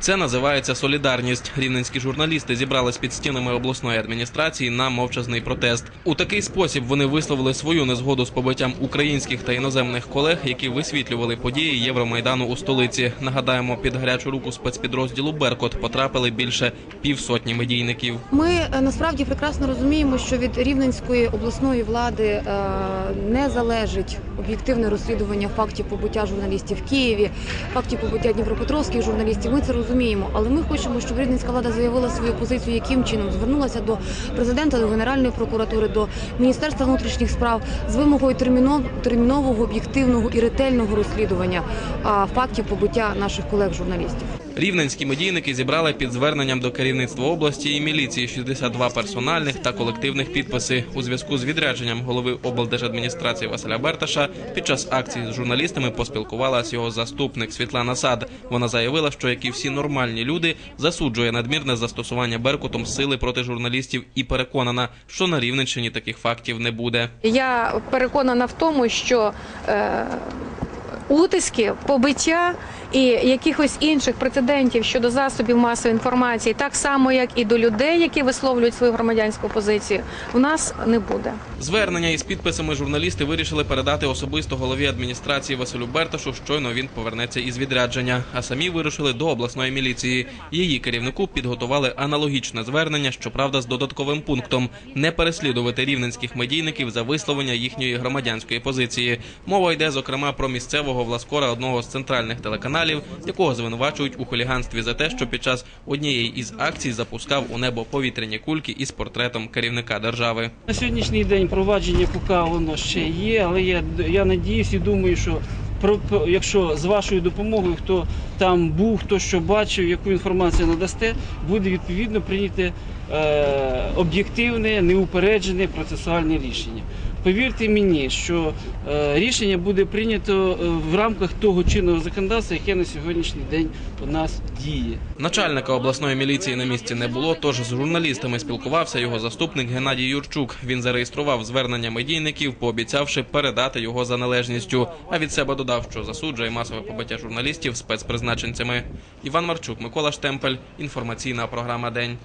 Це називається солідарність. Рівненські журналісти зібрались під стінами обласної адміністрації на мовчазний протест. У такий спосіб вони висловили свою незгоду з побиттям українських та іноземних колег, які висвітлювали події Євромайдану у столиці. Нагадаємо, під гарячу руку спецпідрозділу Беркот потрапили більше півсотні медійників. Ми е, насправді прекрасно розуміємо, що від рівненської обласної влади е, не залежить об'єктивне розслідування фактів побиття журналістів в Києві, фактів побиття дніпропетровських журналістів. Ми це розуміємо, але ми хочемо, щоб рідницька влада заявила свою позицію, яким чином звернулася до президента, до генеральної прокуратури, до міністерства внутрішніх справ з вимогою терміно- термінового, об'єктивного і ретельного розслідування фактів побиття наших колег-журналістів. Рівненські медійники зібрали під зверненням до керівництва області і міліції 62 персональних та колективних підписи у зв'язку з відрядженням голови облдержадміністрації Василя Берташа. Під час акції з журналістами поспілкувалася його заступник Світлана Сад. Вона заявила, що як і всі нормальні люди, засуджує надмірне застосування Беркутом сили проти журналістів і переконана, що на Рівненщині таких фактів не буде. Я переконана в тому, що е, утиски, побиття і якихось інших прецедентів щодо засобів масової інформації, так само як і до людей, які висловлюють свою громадянську позицію, у нас не буде. Звернення із підписами журналісти вирішили передати особисто голові адміністрації Василю Берташу. Щойно він повернеться із відрядження. А самі вирушили до обласної міліції. Її керівнику підготували аналогічне звернення, щоправда, з додатковим пунктом не переслідувати рівненських медійників за висловлення їхньої громадянської позиції. Мова йде зокрема про місцевого власкора одного з центральних телеканалів, якого звинувачують у хуліганстві за те, що під час однієї із акцій запускав у небо повітряні кульки із портретом керівника держави. На сьогоднішній день провадження поки воно ще є, але я, я надіюсь і думаю, що якщо з вашою допомогою, хто там був, хто що бачив, яку інформацію надасте, буде відповідно прийняте е, об'єктивне, неупереджене процесуальне рішення. Повірте мені, що е, рішення буде прийнято е, в рамках того чинного законодавства, яке на сьогоднішній день у нас діє. Начальника обласної міліції на місці не було, тож з журналістами спілкувався його заступник Геннадій Юрчук. Він зареєстрував звернення медійників, пообіцявши передати його за належністю. А від себе додав, що засуджує масове побиття журналістів спецпризначенцями. Іван Марчук, Микола Штемпель. Інформаційна програма День.